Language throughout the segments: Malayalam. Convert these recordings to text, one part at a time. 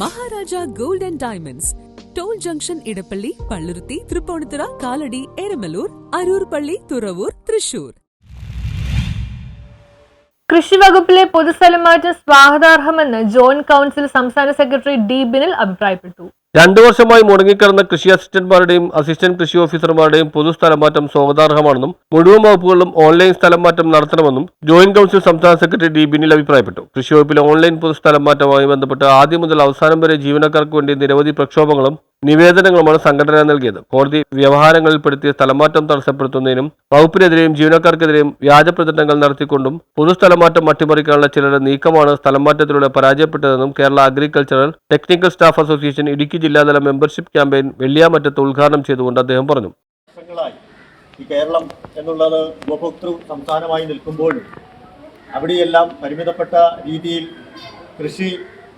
Maharaja gold and diamonds. Toll junction Edappally Palluruthy Tripunithura Kalady Eramalloor Aroor പള്ളി തുറവൂർ തൃശൂർ. കൃഷി വകുപ്പിലെ പൊതുസ്ഥലമാറ്റം സ്വാഗതാർഹമെന്ന് ജോയിന്റ് കൗൺസിൽ സംസ്ഥാന സെക്രട്ടറി ഡി ബിനിൽ അഭിപ്രായപ്പെട്ടു. രണ്ടു വർഷമായി മുടങ്ങിക്കിടന്ന കൃഷി അസിസ്റ്റന്റ്മാരുടെയും അസിസ്റ്റന്റ് കൃഷി ഓഫീസർമാരുടെയും പൊതു സ്ഥലമാറ്റം സ്വാഗതാർഹമാണെന്നും മുഴുവൻ വകുപ്പുകളിലും ഓൺലൈൻ സ്ഥലം മാറ്റം നടത്തണമെന്നും ജോയിന്റ് കൌൺസിൽ സംസ്ഥാന സെക്രട്ടറി ഡി ബിനിൽ അഭിപ്രായപ്പെട്ടു. കൃഷി വകുപ്പിലെ ഓൺലൈൻ പൊതു സ്ഥലം മാറ്റവുമായി ബന്ധപ്പെട്ട് ആദ്യം മുതൽ അവസാനം വരെ ജീവനക്കാർക്ക് വേണ്ടി നിരവധി പ്രക്ഷോഭങ്ങളും നിവേദനങ്ങളുമാണ് സംഘടന നൽകിയത്. കോടതി വ്യവഹാരങ്ങളിൽപ്പെടുത്തിയ സ്ഥലമാറ്റം തടസ്സപ്പെടുത്തുന്നതിനും വകുപ്പിനെതിരെയും ജീവനക്കാർക്കെതിരെയും വ്യാജ പ്രചരണങ്ങൾ നടത്തിക്കൊണ്ടും പൊതുസ്ഥലമാറ്റം അട്ടിമറിക്കാനുള്ള ചിലരുടെ നീക്കമാണ് സ്ഥലമാറ്റത്തിലൂടെ പരാജയപ്പെട്ടതെന്നും Kerala agricultural technical staff association Idukki ജില്ലാതല മെമ്പർഷിപ്പ് ക്യാമ്പയിൻ വെള്ളിയാമറ്റത്ത് ഉദ്ഘാടനം ചെയ്തുകൊണ്ട് അദ്ദേഹം പറഞ്ഞു. ഈ കേരളം എന്നുള്ളത് ഉപഭോക്തൃ സംസ്ഥാനമായി നിൽക്കുമ്പോൾ അവിടെയെല്ലാം പരിമിതപ്പെട്ട രീതിയിൽ കൃഷി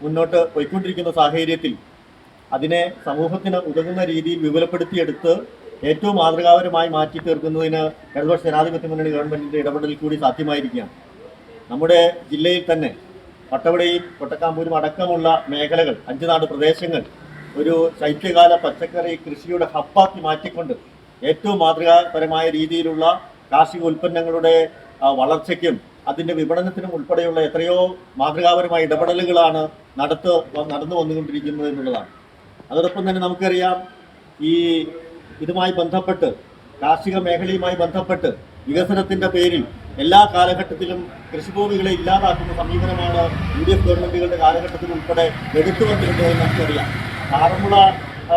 മുന്നോട്ട് പോയിക്കൊണ്ടിരിക്കുന്ന സാഹചര്യത്തിൽ അതിനെ സമൂഹത്തിന് ഉതകുന്ന രീതിയിൽ വിപുലപ്പെടുത്തിയെടുത്ത് ഏറ്റവും മാതൃകാപരമായി മാറ്റി തീർക്കുന്നതിന് ഇടതുപക്ഷ ജനാധിപത്യ മുന്നണി ഗവൺമെന്റിന്റെ ഇടപെടലിൽ കൂടി സാധ്യമായിരിക്കുകയാണ്. നമ്മുടെ ജില്ലയിൽ തന്നെ പട്ടവടയും കൊട്ടക്കാമ്പൂരും അടക്കമുള്ള മേഖലകൾ അഞ്ചുനാട് പ്രദേശങ്ങൾ ഒരു ശൈത്യകാല പച്ചക്കറി കൃഷിയുടെ ഹപ്പാക്കി മാറ്റിക്കൊണ്ട് ഏറ്റവും മാതൃകാപരമായ രീതിയിലുള്ള കാർഷിക ഉൽപ്പന്നങ്ങളുടെ വളർച്ചയ്ക്കും അതിന്റെ വിപണനത്തിനും ഉൾപ്പെടെയുള്ള എത്രയോ മാതൃകാപരമായ ഇടപെടലുകളാണ് നടത്തു നടന്നു വന്നുകൊണ്ടിരിക്കുന്നത് എന്നുള്ളതാണ്. അതോടൊപ്പം തന്നെ നമുക്കറിയാം ഈ ഇതുമായി ബന്ധപ്പെട്ട് കാർഷിക മേഖലയുമായി ബന്ധപ്പെട്ട് വികസനത്തിന്റെ പേരിൽ എല്ലാ കാലഘട്ടത്തിലും കൃഷിഭൂമികളെ ഇല്ലാതാക്കുന്ന സമീപനമാണ് യു ഡി എഫ് ഗവൺമെന്റുകളുടെ കാലഘട്ടത്തിൽ ഉൾപ്പെടെ എടുത്തു വന്നിട്ടുണ്ടെന്ന് നമുക്കറിയാം. ആറന്മുള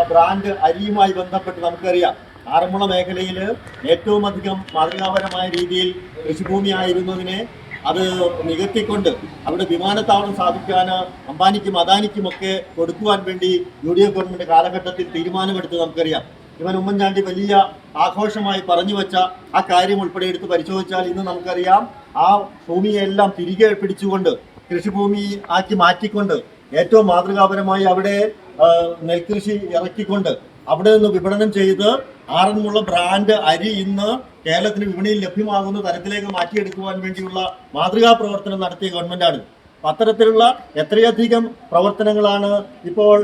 ബ്രാൻഡ് അരിയുമായി ബന്ധപ്പെട്ട് നമുക്കറിയാം. ആറന്മുള മേഖലയിൽ ഏറ്റവും അധികം മാതൃകാപരമായ രീതിയിൽ കൃഷിഭൂമി ആയിരുന്നതിനെ അത് നികത്തിക്കൊണ്ട് അവിടെ വിമാനത്താവളം സ്ഥാപിക്കാൻ അംബാനിക്കും അദാനിക്കും ഒക്കെ കൊടുക്കുവാൻ വേണ്ടി യു ഡി എഫ് ഗവൺമെന്റ് കാലഘട്ടത്തിൽ തീരുമാനമെടുത്ത് നമുക്കറിയാം. ഇവൻ ഉമ്മൻചാണ്ടി വലിയ ആഘോഷമായി പറഞ്ഞു വെച്ച ആ കാര്യം ഉൾപ്പെടെ എടുത്ത് പരിശോധിച്ചാൽ ഇന്ന് നമുക്കറിയാം ആ ഭൂമിയെല്ലാം തിരികെ പിടിച്ചുകൊണ്ട് കൃഷിഭൂമി ആക്കി മാറ്റിക്കൊണ്ട് ഏറ്റവും മാതൃകാപരമായി അവിടെ നെൽകൃഷി ഇറക്കിക്കൊണ്ട് അവിടെ നിന്ന് വിപണനം ചെയ്ത് ആറന്മുള ബ്രാൻഡ് അരി ഇന്ന് കേരളത്തിന് വിപണിയിൽ ലഭ്യമാകുന്ന തരത്തിലേക്ക് മാറ്റിയെടുക്കുവാൻ വേണ്ടിയുള്ള മാതൃകാ പ്രവർത്തനം നടത്തിയ ഗവൺമെന്റാണ്. അത്തരത്തിലുള്ള എത്രയധികം പ്രവർത്തനങ്ങളാണ് ഇപ്പോൾ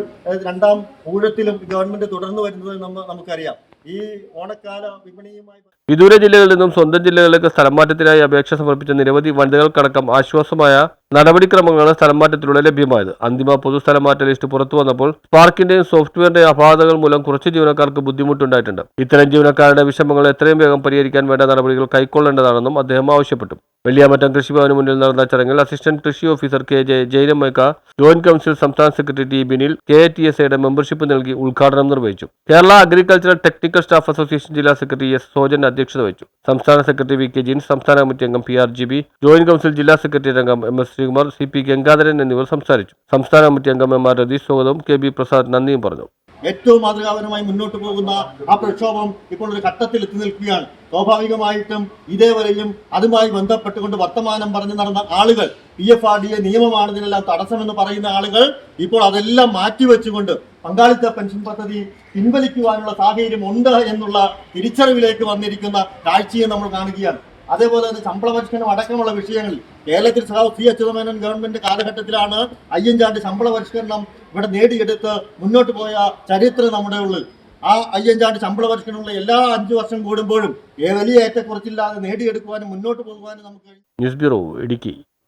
രണ്ടാം ഊഴത്തിലും ഗവൺമെന്റ് തുടർന്നു വരുന്നത് നമ്മൾ നമുക്കറിയാം. ഈ ഓണക്കാല വിപണിയുമായി വിദൂര ജില്ലകളിൽ നിന്നും സ്വന്തം ജില്ലകളിലേക്ക് സ്ഥലംമാറ്റത്തിനായി അപേക്ഷ സമർപ്പിച്ച നിരവധി വനിതകൾക്കടക്കം ആശ്വാസമായ നടപടിക്രമങ്ങളാണ് സ്ഥലംമാറ്റത്തിലൂടെ ലഭ്യമായത്. അന്തിമ പൊതു പൊതുസ്ഥലമാറ്റ ലിസ്റ്റ് പുറത്തു വന്നപ്പോൾ സ്പാർക്കിന്റെയും സോഫ്റ്റ്വെയറിന്റെയും അപാകതകൾ മൂലം കുറച്ച് ജീവനക്കാർക്ക് ബുദ്ധിമുട്ടുണ്ടായിട്ടുണ്ട്. ഇത്തരം ജീവനക്കാരുടെ വിഷമങ്ങൾ എത്രയും വേഗം പരിഹരിക്കാൻ വേണ്ട നടപടികൾ കൈക്കൊള്ളേണ്ടതാണെന്നും അദ്ദേഹം ആവശ്യപ്പെട്ടു. വെള്ളിയാമറ്റം കൃഷിഭവന് മുന്നിൽ നടന്ന ചടങ്ങിൽ അസിസ്റ്റന്റ് കൃഷി ഓഫീസർ കെ ജെ ജയരമ്മയ്ക്ക ജോയിന്റ് കൌൺസിൽ സംസ്ഥാന secretary T Binil K T S ഐയുടെ മെമ്പർഷിപ്പ് നൽകി ഉദ്ഘാടനം നിർവഹിച്ചു. Kerala agricultural technical staff association ജില്ലാ സെക്രട്ടറി എസ് സോജൻ അധ്യക്ഷത വഹിച്ചു. സംസ്ഥാന സെക്രട്ടറി വി കെ ജിൻ സംസ്ഥാന കമ്മിറ്റി അംഗം P R G B joint council ജില്ലാ സെക്രട്ടറി അംഗം M S Sreekumar C P Gangadharan എന്നിവർ സംസാരിച്ചു. സംസ്ഥാന കമ്മിറ്റി അംഗമ്മമാർ രതീഷ് സ്വാഗതവും കെ ബി പ്രസാദ് നന്ദിയും പറഞ്ഞു. ഏറ്റവും മാതൃകാപരമായി മുന്നോട്ട് പോകുന്ന ആ പ്രക്ഷോഭം ഇപ്പോൾ ഒരു ഘട്ടത്തിൽ എത്തി നിൽക്കുകയാണ്. സ്വാഭാവികമായിട്ടും ഇതേവരെയും അതുമായി ബന്ധപ്പെട്ടുകൊണ്ട് വർത്തമാനം പറഞ്ഞു നടന്ന ആളുകൾ P F R D A നിയമമാണ് ഇതിനെല്ലാം തടസ്സമെന്ന് പറയുന്ന ആളുകൾ ഇപ്പോൾ അതെല്ലാം മാറ്റിവെച്ചുകൊണ്ട് പങ്കാളിത്ത പെൻഷൻ പദ്ധതി പിൻവലിക്കുവാനുള്ള സാഹചര്യം ഉണ്ട് എന്നുള്ള തിരിച്ചറിവിലേക്ക് വന്നിരിക്കുന്ന കാഴ്ചയെ നമ്മൾ കാണുകയാണ്. അതേപോലെ തന്നെ ശമ്പള പരിഷ്കരണം അടക്കമുള്ള വിഷയങ്ങളിൽ കേരളത്തിൽ സഹാവ് സി അച്യുതമേനോൻ ഗവൺമെന്റ് കാലഘട്ടത്തിലാണ് അയ്യഞ്ചാണ്ട് ശമ്പള പരിഷ്കരണം ഇവിടെ നേടിയെടുത്ത് മുന്നോട്ട് പോയ ചരിത്രം നമ്മുടെ ഉള്ളിൽ. ആ അയ്യഞ്ചാണ്ട് ശമ്പള പരിഷ്കരണമുള്ള എല്ലാ അഞ്ചു വർഷം കൂടുമ്പോഴും വലിയ ഏറ്റക്കുറച്ചില്ലാതെ നേടിയെടുക്കുവാനും മുന്നോട്ട് പോകുവാനും നമുക്ക് ന്യൂസ് ബ്യൂറോ ഇടുക്കി.